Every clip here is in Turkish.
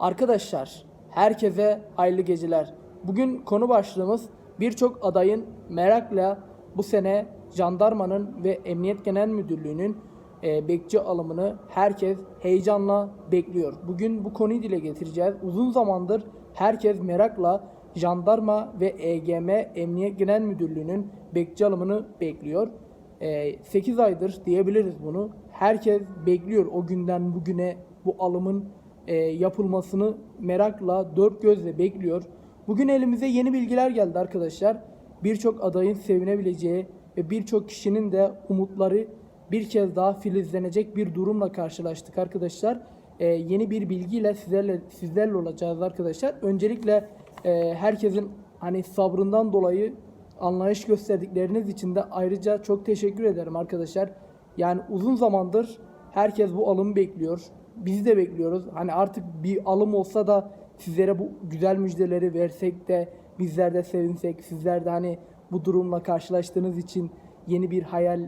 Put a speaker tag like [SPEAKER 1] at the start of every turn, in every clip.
[SPEAKER 1] Arkadaşlar, herkese hayırlı geceler. Bugün konu başlığımız birçok adayın merakla bu sene jandarmanın ve Emniyet Genel Müdürlüğü'nün e, bekçi alımını herkes heyecanla bekliyor. Bugün bu konuyu dile getireceğiz. Uzun zamandır herkes merakla jandarma ve EGM Emniyet Genel Müdürlüğü'nün bekçi alımını bekliyor. 8 aydır diyebiliriz bunu. Herkes bekliyor o günden bugüne bu alımın e, yapılmasını merakla, dört gözle bekliyor. Bugün elimize yeni bilgiler geldi arkadaşlar. Birçok adayın sevinebileceği ve birçok kişinin de umutları bir kez daha filizlenecek bir durumla karşılaştık arkadaşlar. E, yeni bir bilgiyle sizlerle sizlerle olacağız arkadaşlar. Öncelikle e, herkesin hani sabrından dolayı anlayış gösterdikleriniz için de ayrıca çok teşekkür ederim arkadaşlar. Yani uzun zamandır herkes bu alımı bekliyor. Biz de bekliyoruz. Hani artık bir alım olsa da sizlere bu güzel müjdeleri versek de bizler de sevinsek, sizler de hani bu durumla karşılaştığınız için yeni bir hayal,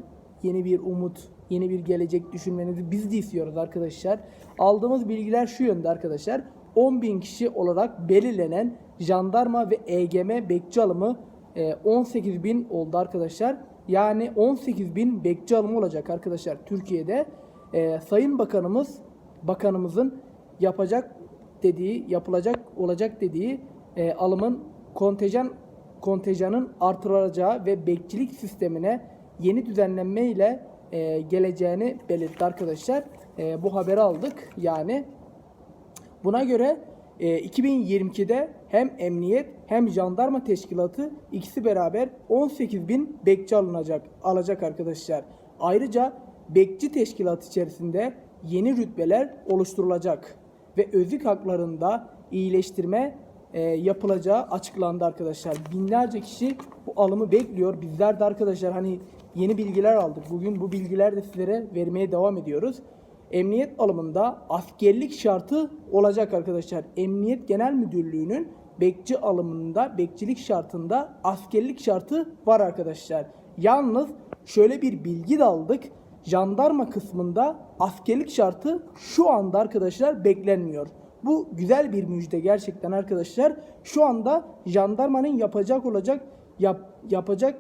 [SPEAKER 1] yeni bir umut, yeni bir gelecek düşünmenizi biz de istiyoruz arkadaşlar. Aldığımız bilgiler şu yönde arkadaşlar. 10.000 kişi olarak belirlenen jandarma ve EGM bekçi alımı e, 18.000 oldu arkadaşlar. Yani 18.000 bekçi alımı olacak arkadaşlar Türkiye'de. E, Sayın Bakanımız bakanımızın yapacak dediği, yapılacak olacak dediği e, alımın kontenjan kontenjanın artırılacağı ve bekçilik sistemine yeni düzenlenme ile e, geleceğini belirtti arkadaşlar. E, bu haberi aldık. Yani Buna göre e, 2022'de hem emniyet hem jandarma teşkilatı ikisi beraber 18 bin bekçi alınacak, alacak arkadaşlar. Ayrıca bekçi teşkilat içerisinde yeni rütbeler oluşturulacak ve özlük haklarında iyileştirme e, yapılacağı açıklandı arkadaşlar. Binlerce kişi bu alımı bekliyor. Bizler de arkadaşlar hani yeni bilgiler aldık. Bugün bu bilgiler de sizlere vermeye devam ediyoruz. Emniyet alımında askerlik şartı olacak arkadaşlar. Emniyet Genel Müdürlüğü'nün bekçi alımında, bekçilik şartında askerlik şartı var arkadaşlar. Yalnız şöyle bir bilgi de aldık. Jandarma kısmında askerlik şartı şu anda arkadaşlar beklenmiyor. Bu güzel bir müjde gerçekten arkadaşlar. Şu anda jandarmanın yapacak olacak yap, yapacak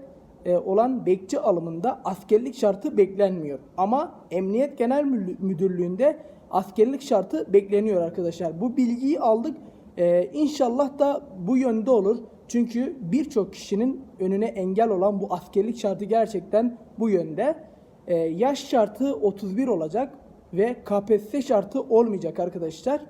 [SPEAKER 1] e, olan bekçi alımında askerlik şartı beklenmiyor. Ama Emniyet Genel Müdürlüğü'nde askerlik şartı bekleniyor arkadaşlar. Bu bilgiyi aldık. E, inşallah da bu yönde olur. Çünkü birçok kişinin önüne engel olan bu askerlik şartı gerçekten bu yönde. E, yaş şartı 31 olacak ve KPSS şartı olmayacak arkadaşlar.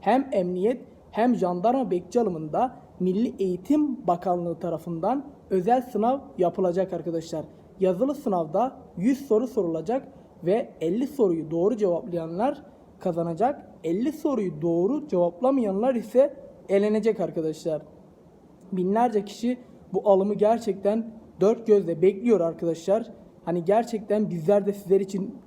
[SPEAKER 1] Hem emniyet hem jandarma bekçi alımında Milli Eğitim Bakanlığı tarafından özel sınav yapılacak arkadaşlar. Yazılı sınavda 100 soru sorulacak ve 50 soruyu doğru cevaplayanlar kazanacak. 50 soruyu doğru cevaplamayanlar ise elenecek arkadaşlar. Binlerce kişi bu alımı gerçekten dört gözle bekliyor arkadaşlar. Hani gerçekten bizler de sizler için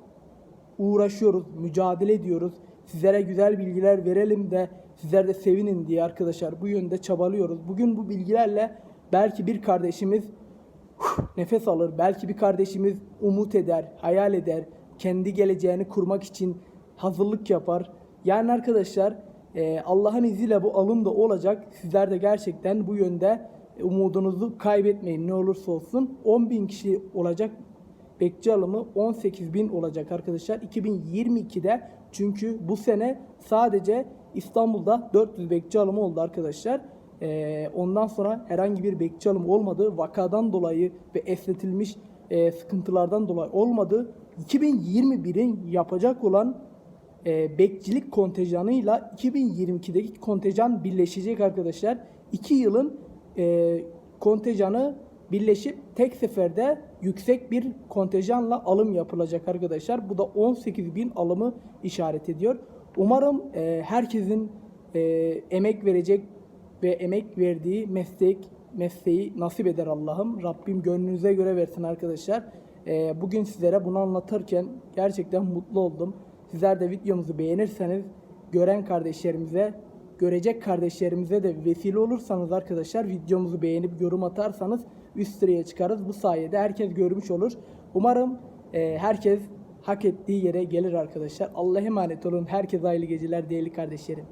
[SPEAKER 1] uğraşıyoruz, mücadele ediyoruz. Sizlere güzel bilgiler verelim de sizler de sevinin diye arkadaşlar bu yönde çabalıyoruz. Bugün bu bilgilerle belki bir kardeşimiz nefes alır, belki bir kardeşimiz umut eder, hayal eder, kendi geleceğini kurmak için hazırlık yapar. Yani arkadaşlar e, Allah'ın izniyle bu alım da olacak. Sizler de gerçekten bu yönde umudunuzu kaybetmeyin ne olursa olsun. 10 bin kişi olacak bekçi alımı 18 bin olacak arkadaşlar 2022'de çünkü bu sene sadece İstanbul'da 400 bekçi alımı oldu arkadaşlar. Ee, ondan sonra herhangi bir bekçi alımı olmadı. Vakadan dolayı ve esnetilmiş e, sıkıntılardan dolayı olmadı. 2021'in yapacak olan e, bekçilik kontenjanıyla 2022'deki kontenjan birleşecek arkadaşlar. 2 yılın e, kontenjanı birleşip tek seferde yüksek bir kontenjanla alım yapılacak arkadaşlar. Bu da 18 bin alımı işaret ediyor. Umarım e, herkesin e, emek verecek ve emek verdiği meslek mesleği nasip eder Allah'ım. Rabbim gönlünüze göre versin arkadaşlar. E, bugün sizlere bunu anlatırken gerçekten mutlu oldum. Sizler de videomuzu beğenirseniz gören kardeşlerimize görecek kardeşlerimize de vesile olursanız arkadaşlar videomuzu beğenip yorum atarsanız üst sıraya çıkarız. Bu sayede herkes görmüş olur. Umarım e, herkes hak ettiği yere gelir arkadaşlar. Allah'a emanet olun. Herkese hayırlı geceler değerli kardeşlerim.